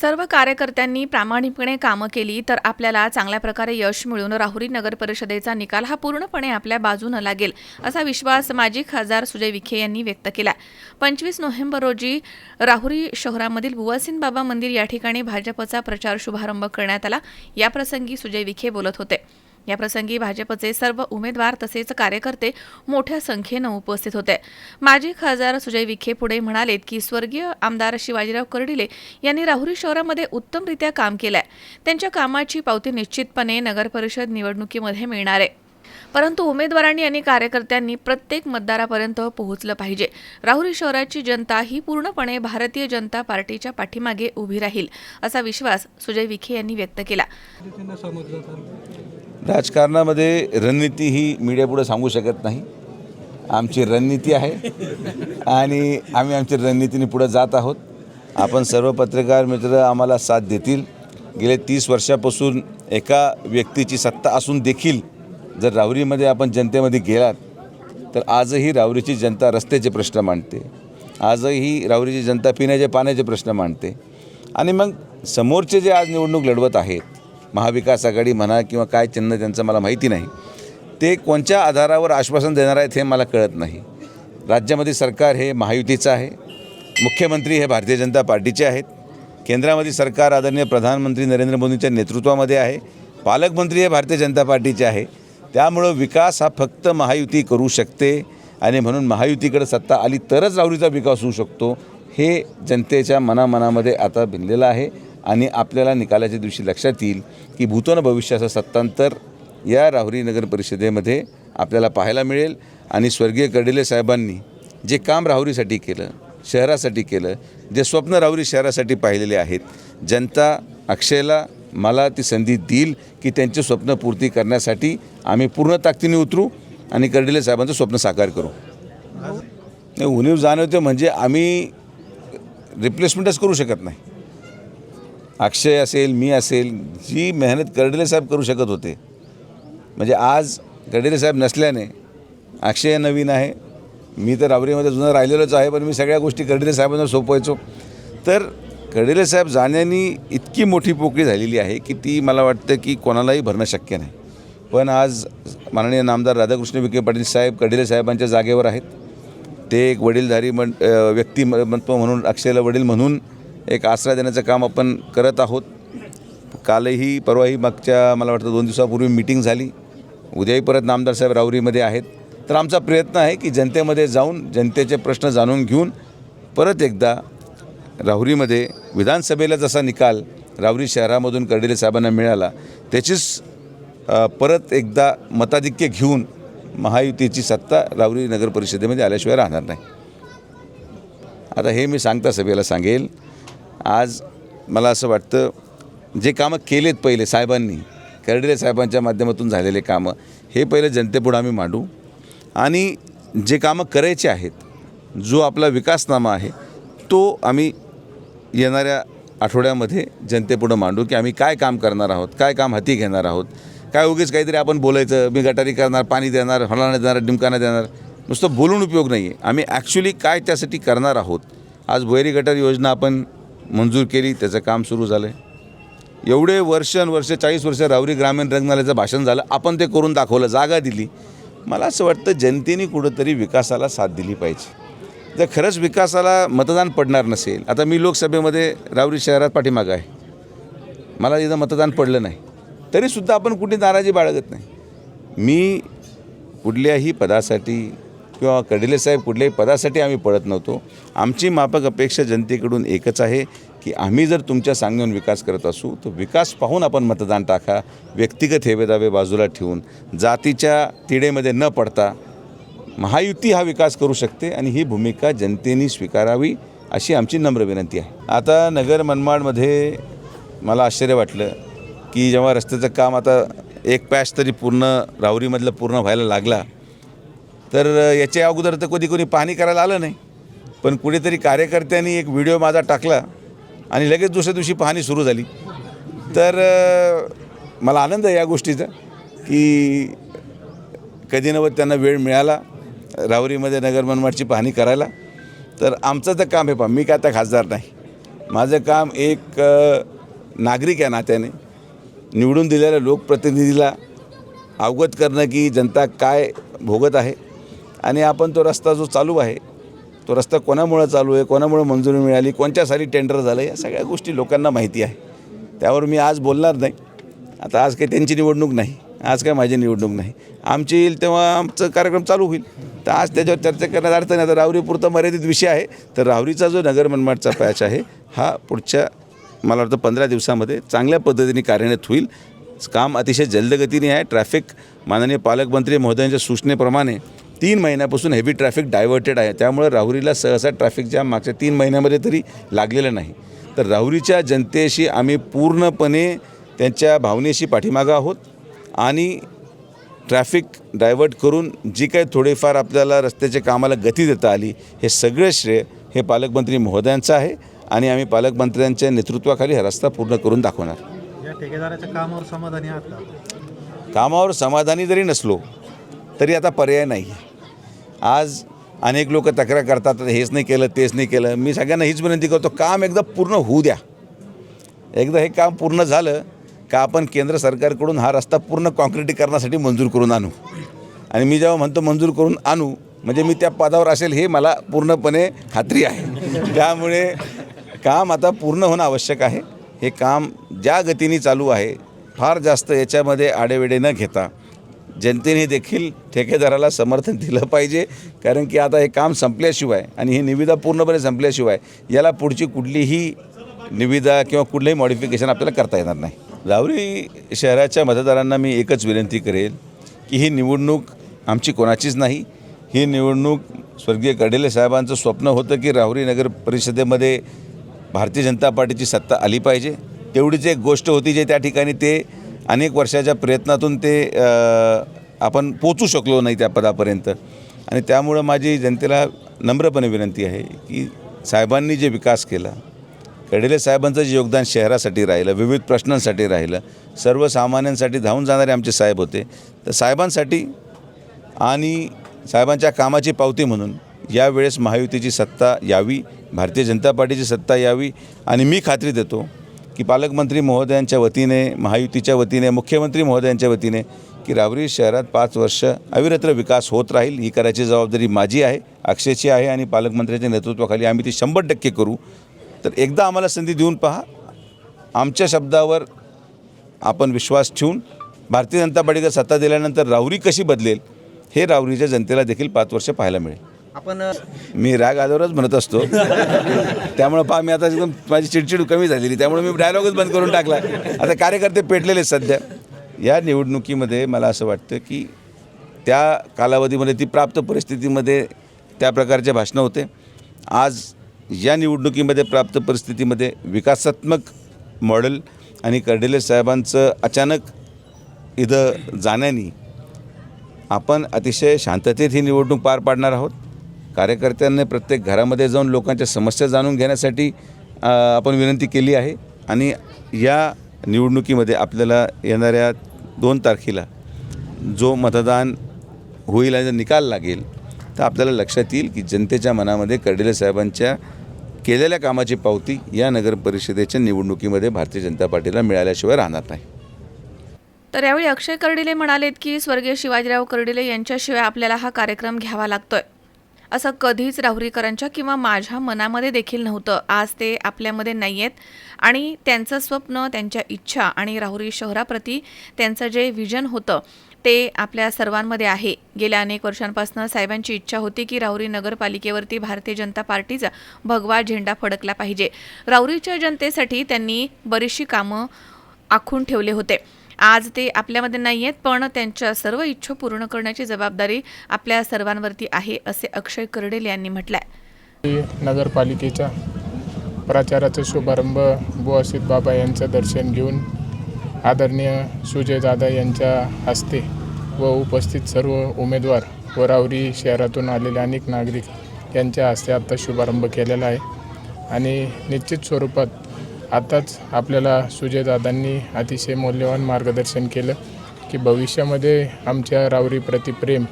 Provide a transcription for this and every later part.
सर्व कार्यकर्त्यांनी प्रामाणिकपणे कामं केली तर आपल्याला चांगल्या प्रकारे यश मिळून राहुरी नगर परिषदेचा निकाल हा पूर्णपणे आपल्या बाजूनं लागेल असा विश्वास माजी खासदार सुजय विखे यांनी व्यक्त केला. पंचवीस नोव्हेंबर रोजी राहुरी शहरामधील भुवासीन बाबा मंदिर या ठिकाणी भाजपचा प्रचार शुभारंभ करण्यात आला. याप्रसंगी सुजय विखे बोलत होते. याप्रसंगी भाजपचे सर्व उमेदवार तसेच कार्यकर्ते मोठ्या संख्येनं उपस्थित होते. माजी खासदार सुजय विखे पुढे म्हणालेत की स्वर्गीय आमदार शिवाजीराव कर्डिले यांनी राहुरी शहरामध्ये उत्तमरित्या काम केलंय. त्यांच्या कामाची पावती निश्चितपणे नगरपरिषद निवडणुकीमध्ये मिळणार आहे. परंतु उमेदवारांनी आणि कार्यकर्त्यांनी प्रत्येक मतदारापर्यंत पोहोचलं पाहिजे. राहुरी शहराची जनता ही पूर्णपणे भारतीय जनता पार्टीच्या पाठीमागे उभी राहील असा विश्वास सुजय विखे यांनी व्यक्त केला. राजकारणामध्ये रणनीती ही मीडियापुढे सांगू शकत नाही. आमची रणनीती आहे आणि आम्ही आमच्या रणनीतीने पुढे जात आहोत. आपण सर्व पत्रकार मित्र आम्हाला साथ देतील. गेले तीस वर्षापासून एका व्यक्तीची सत्ता असून देखील जर राहुरीमध्ये आपण जनतेमध्ये गेलात तर आजही राहुरीची जनता रस्त्याचे प्रश्न मांडते. आजही राहुरीची जनता पिण्याच्या पाण्याचे प्रश्न मांडते. आणि मग समोरचे जे आज निवडणूक लढवत आहेत महाविकास आघाडी म्हणा किंवा काय चिन्ह त्यांचं मला माहिती नाही ते कोणत्या आधारावर आश्वासन देणार आहेत हे मला कळत नाही. राज्यामध्ये सरकार हे महायुतीचं आहे मुख्यमंत्री हे भारतीय जनता पार्टीचे आहेत केंद्रामध्ये सरकार आदरणीय प्रधानमंत्री नरेंद्र मोदींच्या नेतृत्वामध्ये आहे पालकमंत्री हे भारतीय जनता पार्टीचे आहे त्यामुळं विकास हा फक्त महायुती करू शकते आणि म्हणून महायुतीकडे सत्ता आली तरच राहुरीचा विकास होऊ शकतो हे जनतेच्या मनामनामध्ये आता भिनलेलं आहे. आणि आपल्याला निकालाच्या दिवशी लक्षात येईल की भूतोन भविष्याचं सत्तांतर या राहुरी नगर परिषदेमध्ये आपल्याला पाहायला मिळेल. आणि स्वर्गीय कर्डिले साहेबांनी जे काम राहुरीसाठी केलं शहरासाठी केलं जे स्वप्न राहुरी शहरासाठी पाहिलेले आहेत जनता अक्षयला मला ती संधी देईल की त्यांचे स्वप्न पूर्ती करण्यासाठी आम्ही पूर्ण ताकदीने उतरू आणि कर्डिले साहेबांचं स्वप्न साकार करू. नाही उणीव जाणवते म्हणजे आम्ही रिप्लेसमेंटच करू शकत नाही. अक्षय असेल मी असेल जी मेहनत कर्डिले साहेब करू शकत होते. म्हणजे आज कर्डिले साहेब नसल्याने अक्षय नवीन आहे मी तर रावरीमध्ये जुनं राहिलेलोच आहे पण मी सगळ्या गोष्टी कर्डिले साहेबांना सोपवायचो. तर कर्डिले साहेब जाण्यानी इतकी मोठी पोकळी झालेली आहे की ती मला वाटतं की कोणालाही भरणं शक्य नाही. पण आज माननीय नामदार राधाकृष्ण विखे पाटील साहेब कर्डिले साहेबांच्या जागेवर आहेत. ते एक वडीलधारी मन व्यक्तिमत्व म्हणून अक्षयला वडील म्हणून एक आसरा देण्याचं काम आपण करत आहोत. कालही परवाही मागच्या मला वाटतं दोन दिवसापूर्वी मिटिंग झाली. उद्याही परत नामदार साहेब राहुरीमध्ये आहेत. तर आमचा प्रयत्न आहे की जनतेमध्ये जाऊन जनतेचे प्रश्न जाणून घेऊन परत एकदा राहुरीमध्ये विधानसभेला जसा निकाल राहुरी शहरामधून कर्डिले साहेबांना मिळाला त्याचीच परत एकदा मताधिक्य घेऊन महायुतीची सत्ता राहुरी नगर परिषदेमध्ये आल्याशिवाय राहणार नाही. आता हे मी सांगता सभेला सांगेल. आज मला असं वाटतं जे कामं केलेत पहिले साहेबांनी कर्डिले साहेबांच्या माध्यमातून झालेले कामं हे पहिले जनतेपुढं आम्ही मांडू. आणि जे कामं करायचे आहेत जो आपला विकासनामा आहे तो आम्ही येणाऱ्या आठवड्यामध्ये जनतेपुढं मांडू की आम्ही काय काम करणार आहोत काय काम हाती घेणार आहोत काय उगीच काहीतरी आपण बोलायचं मी गटारी करणार पाणी देणार फलाना देणार डिमकाना देणार. नुसतं बोलून उपयोग नाही. आहे आम्ही ॲक्च्युली काय त्यासाठी करणार आहोत? आज भुयारी गटार योजना आपण मंजूर केली त्याचं काम सुरू झालं आहे एवढे वर्ष चाळीस वर्ष रावरी ग्रामीण रंगनाल्याचं भाषण झालं आपण ते करून दाखवलं जागा दिली. मला असं वाटतं जनतेने कुठंतरी विकासाला साथ दिली पाहिजे. जर खरंच विकासाला मतदान पडणार नसेल आता मी लोकसभेमध्ये रावरी शहरात पाठीमागं आहे. मला इथं मतदान पडलं नाही. तरीसुद्धा आपण कुठे नाराजी बाळगत नाही. मी कुठल्याही पदासाठी किंवा कडिले साहेब कुठल्याही पदासाठी आम्ही पळत नव्हतो. आमची माफक अपेक्षा जनतेकडून एकच आहे की आम्ही जर तुमच्या सांगून विकास करत असू तर विकास पाहून आपण मतदान टाका व्यक्तिगत हेवेदावे बाजूला ठेवून जातीच्या तिडेमध्ये न पडता महायुती हा विकास करू शकते आणि ही भूमिका जनतेने स्वीकारावी अशी आमची नम्र विनंती आहे. आता नगर मनमाडमध्ये मला आश्चर्य वाटलं की जेव्हा रस्त्याचं काम आता एक पॅच तरी पूर्ण राहुरीमधलं पूर्ण व्हायला लागला तर याच्या अगोदर तर कधी कोणी पाहणी करायला आलं नाही. पण कुठेतरी कार्यकर्त्यांनी एक व्हिडिओ माझा टाकला आणि लगेच दुसऱ्या दिवशी पाहणी सुरू झाली. तर मला आनंद आहे या गोष्टीचा की कधी नव्वत त्यांना वेळ मिळाला. राहुरीमध्ये नगर मनमाडची पाहणी करायला तर आमचं तर काम आहे पहा मी काय आता खासदार नाही. माझं काम एक नागरिक या नात्याने निवडून दिलेल्या लोकप्रतिनिधीला अवगत करणं की जनता काय भोगत आहे आणि आपण तो रस्ता जो चालू आहे तो रस्ता कोणामुळं चालू आहे कोणामुळं मंजुरी मिळाली कोणत्या साली टेंडर झालं या सगळ्या गोष्टी लोकांना माहिती आहे. त्यावर मी आज बोलणार नाही. आता आज काही त्यांची निवडणूक नाही. आज काय माझी निवडणूक नाही. आमची येईल तेव्हा आमचं कार्यक्रम चालू होईल. तर आज त्याच्यावर चर्चा करण्यात अर्थ नाही आता राहुरीपुरता मर्यादित विषय आहे. तर राहुरीचा जो नगर मनमाडचा पॅच आहे हा पुढच्या मला वाटतं पंधरा दिवसामध्ये चांगल्या पद्धतीने कार्यान्वित होईल. काम अतिशय जलदगतीने आहे. ट्रॅफिक माननीय पालकमंत्री महोदयांच्या सूचनेप्रमाणे तीन महिन्यापासून हेवी ट्रॅफिक डायव्हर्टेड आहे. त्यामुळे राहुरीला सहसा ट्रॅफिक जाम मागच्या तीन महिन्यामध्ये तरी लागलेलं नाही. तर राहुरीच्या जनतेशी आम्ही पूर्णपणे त्यांच्या भावनेशी पाठीमागं आहोत. आणि ट्रॅफिक डायव्हर्ट करून जी काही थोडीफार आपल्याला रस्त्याच्या कामाला गती देता आली हे सगळं श्रेय हे पालकमंत्री महोदयांचं आहे आणि आम्ही पालकमंत्र्यांच्या नेतृत्वाखाली हा रस्ता पूर्ण करून दाखवणार. या ठेकेदाराच्या कामावर समाधानी आहात का? कामावर समाधानी जरी नसलो तरी आता पर्याय नाही. आज अनेक लोक तक्रार करतात हेच नाही केलं तेच नाही केलं. मी सगळ्यांना हीच विनंती करतो काम एकदा पूर्ण होऊ द्या. एकदा हे काम पूर्ण झालं का आपण केंद्र सरकारकडून हा रस्ता पूर्ण कॉन्क्रिटीकरणासाठी मंजूर करून आणू? आणि मी जेव्हा म्हणतो मंजूर करून आणू म्हणजे मी त्या पदावर असेल हे मला पूर्णपणे खात्री आहे. त्यामुळे काम आता पूर्ण होणं आवश्यक आहे. हे काम ज्या गतीने चालू आहे फार जास्त याच्यामध्ये आडेवेडे न घेता जनतेने देखील ठेकेदाराला समर्थन दिलं पाहिजे. कारण की आता हे काम संपल्याशिवाय आणि ही निविदा पूर्णपणे संपल्याशिवाय याला पुढची कुठलीही निविदा किंवा कुठलंही मॉडिफिकेशन आपल्याला करता येणार नाही. राहुरी शहराच्या मतदारांना मी एकच विनंती करेल की ही निवडणूक आमची कोणाचीच नाही. ही निवडणूक स्वर्गीय कडेले साहेबांचं स्वप्न होतं की राहुरी नगर परिषदेमध्ये भारतीय जनता पार्टीची सत्ता आली पाहिजे. तेवढीच एक गोष्ट होती जे त्या ठिकाणी ते अनेक वर्षाच्या प्रयत्नातून ते आपण पोचू शकलो नाही त्या पदापर्यंत. आणि त्यामुळं माझी जनतेला नम्रपणे विनंती आहे की साहेबांनी जे विकास केला कडेले साहेबांचं जे योगदान शहरासाठी राहिलं विविध प्रश्नांसाठी राहिलं सर्वसामान्यांसाठी धावून जाणारे आमचे साहेब होते. तर साहेबांसाठी आणि साहेबांच्या कामाची पावती म्हणून यावेळेस महायुतीची सत्ता यावी भारतीय जनता पार्टीची सत्ता यावी आणि मी खात्री देतो की पालकमंत्री महोदयांच्या वतीने महायुतीच्या वतीने मुख्यमंत्री महोदयांच्या वतीने की रावरी शहरात पाच वर्ष अविरत्र विकास होत राहील ही करायची जबाबदारी माझी आहे अक्षयची आहे आणि पालकमंत्र्यांच्या नेतृत्वाखाली आम्ही ती शंभर टक्के करू. तर एकदा आम्हाला संधी देऊन पहा. आमच्या शब्दावर आपण विश्वास ठेवून भारतीय जनता पार्टीला सत्ता दिल्यानंतर राहुरी कशी बदलेल हे राहुरीच्या जनतेला देखील पाच वर्ष पाहायला मिळेल. आपण मी राग आल्यावरच म्हणत असतो. त्यामुळं पहा मी आता एकदम माझी चिडचिड कमी झालेली त्यामुळे मी डायलॉगच बंद करून टाकला. आता कार्यकर्ते पेटलेले आहेत सध्या. या निवडणुकीमध्ये मला असं वाटतं की त्या कालावधीमध्ये ती प्राप्त परिस्थितीमध्ये त्या प्रकारचे भाषणं होते. आज या निवडणुकीमध्ये प्राप्त परिस्थितीमध्ये विकासात्मक मॉडेल आणि कर्डिले साहेबांचं अचानक इथं जाण्याने आपण अतिशय शांततेत ही निवडणूक पार पाडणार आहोत. कार्यकर्त्यांनी प्रत्येक घरामध्ये जाऊन लोकांच्या समस्या जाणून घेण्यासाठी आपण विनंती केली आहे आणि या निवडणुकीमध्ये आपल्याला येणाऱ्या दोन तारखेला जो मतदान होईल आणि जर निकाल लागेल तर आपल्याला लक्षात येईल की जनतेच्या मनामध्ये कर्डिले साहेबांच्या केलेल्या कामाची पावती या नगर परिषदेच्या निवडणुकीमध्ये भारतीय जनता पार्टीला मिळाल्याशिवाय राहणार नाही. तर यावेळी अक्षय कर्डिले म्हणालेत की स्वर्गीय शिवाजीराव कर्डिले यांच्याशिवाय आपल्याला हा कार्यक्रम घ्यावा लागतोय. असं कधीच राहुरीकरांच्या किंवा माझ्या मनामध्ये देखील नव्हतं. आज ते आपल्यामध्ये नाही आहेत आणि त्यांचं स्वप्न त्यांच्या इच्छा आणि राहुरी शहराप्रती त्यांचं जे विजन होतं ते आपल्या सर्वांमध्ये आहे. गेल्या अनेक वर्षांपासून साहेबांची इच्छा होती की राहुरी नगरपालिकेवरती भारतीय जनता पार्टीचा भगवा झेंडा फडकला पाहिजे. राहुरीच्या जनतेसाठी त्यांनी बरीचशी कामं आखून ठेवले होते. आज ते आपल्यामध्ये नाही आहेत पण त्यांच्या सर्व इच्छा पूर्ण करण्याची जबाबदारी आपल्या सर्वांवरती आहे असे अक्षय कर्डेल यांनी म्हटलंय. नगरपालिकेच्या प्रचाराचा शुभारंभ बुआसित बाबा यांचं दर्शन घेऊन आदरणीय सुजय दादा यांच्या हस्ते व उपस्थित सर्व उमेदवार व रावरी शहरातून आलेले अनेक नागरिक यांच्या हस्ते आत्ता शुभारंभ केलेला आहे. आणि निश्चित स्वरूपात आताच आपल्याला सुजयदादांनी अतिशय मौल्यवान मार्गदर्शन केलं की भविष्यामध्ये आमच्या रावरीप्रती प्रेम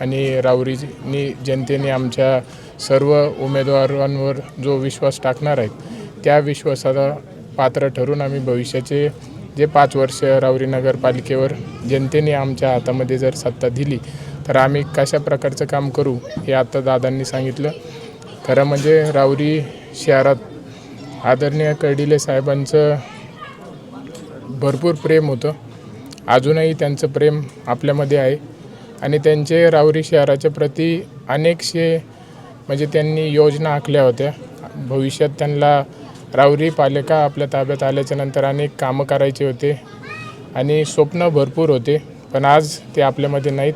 आणि रावरीनी जनतेने आमच्या सर्व उमेदवारांवर जो विश्वास टाकणार आहेत त्या विश्वासाला पात्र ठरून आम्ही भविष्याचे जे पाच वर्ष रावरी नगरपालिकेवर जनतेने आमच्या हातामध्ये जर सत्ता दिली तर आम्ही कशा प्रकारचं काम करू हे आता दादांनी सांगितलं. खरं म्हणजे रावरी शहरात आदरणीय कर्डिले साहेबांचं भरपूर प्रेम होतं. अजूनही त्यांचं प्रेम आपल्यामध्ये आहे. आणि त्यांचे रावरी शहराच्या प्रती अनेकशे म्हणजे त्यांनी योजना आखल्या होत्या. भविष्यात त्यांना रावरी पालिका आपल्या ताब्यात आल्याच्यानंतर अनेक कामं करायचे होते आणि स्वप्न भरपूर होते. पण आज ते आपल्यामध्ये नाहीत.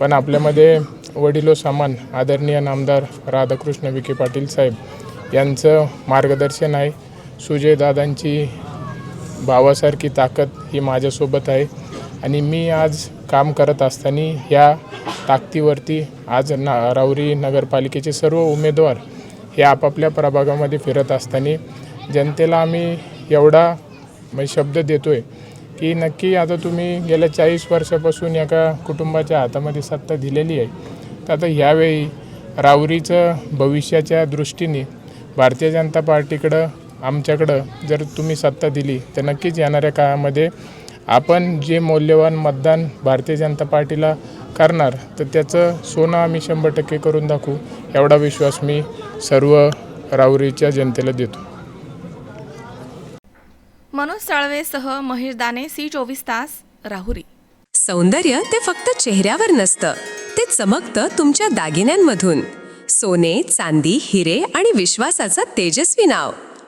पण आपल्यामध्ये वडिलो समान आदरणीय नामदार राधाकृष्ण विखे पाटील साहेब यांचं मार्गदर्शन आहे. सुजयदादांची भावासारखी ताकद ही माझ्यासोबत आहे. आणि मी आज काम करत असताना ह्या ताकदीवरती आज ना राऊरी नगरपालिकेचे सर्व उमेदवार हे आपापल्या प्रभागामध्ये फिरत असताना जनतेला आम्ही एवढा म्हणजे शब्द देतो आहे की नक्की आता तुम्ही गेल्या चाळीस वर्षापासून एका कुटुंबाच्या हातामध्ये सत्ता दिलेली आहे. तर आता ह्यावेळी रावरीचं भविष्याच्या दृष्टीने भारतीय जनता पार्टीकडं आमच्याकडं जर तुम्ही सत्ता दिली तर नक्कीच येणाऱ्या काळामध्ये आपण जे मौल्यवान मतदान भारतीय जनता पार्टीला करणार तर त्याचं सोनं आम्ही शंभर टक्के करून दाखवू एवढा विश्वास मी सर्व राऊरीच्या जनतेला देतो. मनोज साळवेसह महेश दाने सी चोवीस तास राहुरी. सौंदर्य ते फक्त चेहऱ्यावर नसतं. ते चमकतं तुमच्या दागिन्यांमधून. सोने चांदी हिरे आणि विश्वासाचं तेजस्वी नाव.